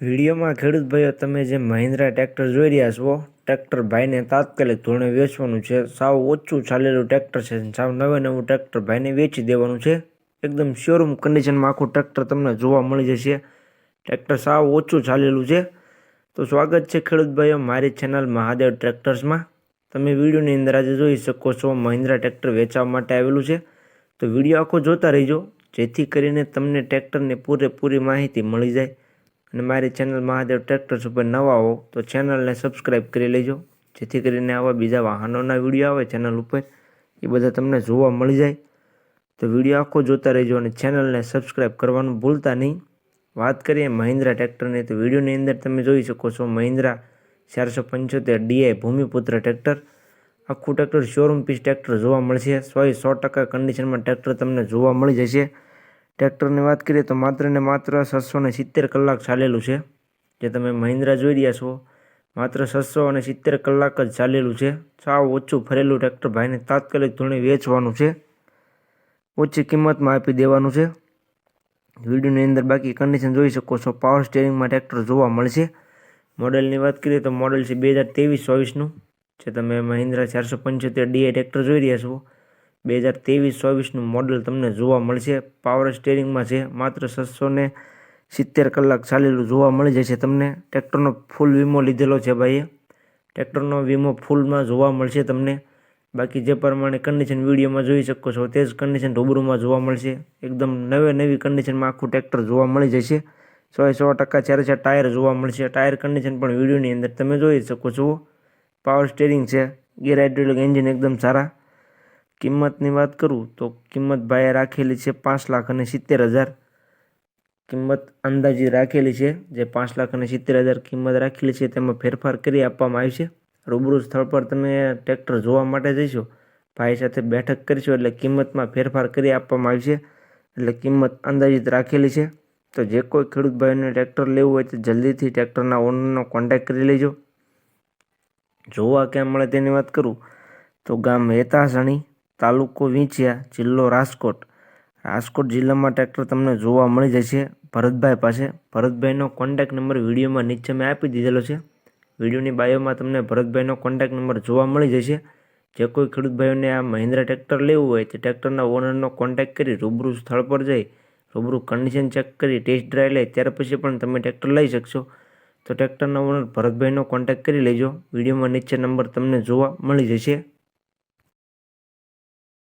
વિડીયોમાં ખેડૂત ભાઈઓ, તમે જે મહિન્દ્રા ટ્રેક્ટર જોઈ રહ્યા છો, ટ્રેક્ટર ભાઈને તાત્કાલિક ધોરણે વેચવાનું છે. સાવ ઓછું ચાલેલું ટ્રેક્ટર છે સાવ નવે નવું ટ્રેક્ટર ભાઈને વેચી દેવાનું છે. એકદમ શોરૂમ કન્ડિશનમાં આખું ટ્રેક્ટર તમને જોવા મળી જશે. ટ્રેક્ટર સાવ ઓછું ચાલેલું છે. તો સ્વાગત છે ખેડૂત ભાઈઓ, મારી ચેનલ મહાદેવ ટ્રેક્ટર્સમાં તમે વિડીયોની અંદર આજે જોઈ શકો છો મહિન્દ્રા ટ્રેક્ટર વેચવા માટે આવેલું છે. તો વીડિયો આખો જોતા રહીજો, જેથી કરીને તમને ટ્રેક્ટરની પૂરેપૂરી માહિતી મળી જાય. અને મારી ચેનલ મહાદેવ ટ્રેક્ટર્સ ઉપર નવા હો તો ચેનલને સબસ્ક્રાઈબ કરી લેજો. જેથી કરીને આવા બીજા વાહનોના વીડિયો આવે ચેનલ ઉપર, એ બધા તમને જોવા મળી જાય. તો વીડિયો આખો જોતા રહેજો અને ચેનલને સબસ્ક્રાઈબ કરવાનું ભૂલતા નહીં. વાત કરીએ મહિન્દ્રા ટ્રેક્ટરની તો વિડીયોની અંદર તમે જોઈ શકો છો મહિન્દ્રા ચારસો પંચોતેર ડીઆઈ ભૂમિપુત્ર ટ્રેક્ટર આખું ટ્રેક્ટર શોરૂમ પીસ ટ્રેક્ટર જોવા મળશે. સો સો ટકા કન્ડિશનમાં ટ્રેક્ટર તમને જોવા મળી જશે. ટ્રેક્ટરની વાત કરીએ તો માત્ર ને માત્ર છસો ને સિત્તેર કલાક ચાલેલું છે. જે તમે મહિન્દ્રા જોઈ રહ્યા છો, માત્ર છસો અને સિત્તેર કલાક જ ચાલેલું છે. સાવ ઓછું ફરેલું ટ્રેક્ટર ભાઈને તાત્કાલિક ધોરણે વેચવાનું છે. ઓછી કિંમતમાં આપી દેવાનું છે. વિડીયોની અંદર બાકી કન્ડિશન જોઈ શકો છો. પાવર સ્ટેરિંગમાં ટ્રેક્ટર જોવા મળશે. મોડેલની વાત કરીએ તો મોડેલ છે બે હજાર ત્રેવીસ ચોવીસનું. જે તમે મહિન્દ્રા ચારસો પંચોતેર ડીએ ટ્રેક્ટર જોઈ રહ્યા છો. બે હજાર ત્રેવીસ ચોવીસનું મોડલ તમને જોવા મળશે. પાવર સ્ટેરિંગમાં છે, માત્ર છસો ને સિત્તેર કલાક ચાલેલું જોવા મળી જશે તમને. ટ્રેક્ટરનો ફૂલ વીમો લીધેલો છે ભાઈએ. ટ્રેક્ટરનો વીમો ફૂલમાં જોવા મળશે તમને. બાકી જે પ્રમાણે કન્ડિશન વિડીયોમાં જોઈ શકો છો, તે જ કન્ડિશન રૂબરૂમાં જોવા મળશે. એકદમ નવે નવી કન્ડિશનમાં આખું ટ્રેક્ટર જોવા મળી જશે. સો સો ટકા ચારે ચાર ટાયર જોવા મળશે. ટાયર કન્ડિશન પણ વિડીયોની અંદર તમે જોઈ શકો છો. પાવર સ્ટેરિંગ છે, ગેર હાઇડ્રોલિક એન્જિન એકદમ સારા. કિંમતની વાત કરું તો કિંમત ભાઈએ રાખેલી છે પાંચ લાખ અને સિત્તેર હજાર. કિંમત અંદાજી રાખેલી છે જે પાંચ લાખ અને સિત્તેર હજાર કિંમત રાખેલી છે તેમાં ફેરફાર કરી આપવામાં આવી છે. રૂબરૂ સ્થળ પર તમે ટ્રેક્ટર જોવા માટે જઈશો, ભાઈ સાથે બેઠક કરીશું એટલે કિંમતમાં ફેરફાર કરી આપવામાં આવી છે. એટલે કિંમત અંદાજિત રાખેલી છે. તો જે કોઈ ખેડૂત ભાઈને ટ્રેક્ટર લેવું હોય તો જલ્દીથી ટ્રેક્ટરના ઓનરનો કોન્ટેક્ટ કરી લેજો. જોવા ક્યાં મળે તેની વાત કરું તો ગામ હેતાસણી તાલુકો વીંછિયા જિલ્લો રાજકોટ. રાજકોટ જિલ્લામાં ટ્રેક્ટર તમને જોવા મળી જશે. ભરતભાઈ પાસે. ભરતભાઈનો કોન્ટેક્ટ નંબર વિડીયોમાં નીચે મેં આપી દીધેલો છે. વિડીયોની બાયોમાં તમને ભરતભાઈનો કોન્ટેક્ટ નંબર જોવા મળી જશે. જે કોઈ ખેડૂત ભાઈઓને આ મહિન્દ્રા ટ્રેક્ટર લેવું હોય તે ટ્રેક્ટરના ઓનરનો કોન્ટેક્ટ કરી રૂબરૂ સ્થળ પર જઈ, રૂબરૂ કન્ડિશન ચેક કરી ટેસ્ટ ડ્રાઈવ લે, ત્યાર પછી પણ તમે ટ્રેક્ટર લઈ શકશો. તો ટ્રેક્ટરના ઓનર ભરતભાઈનો કોન્ટેક કરી લેજો. વિડીયોમાં નીચે નંબર તમને જોવા મળી જશે.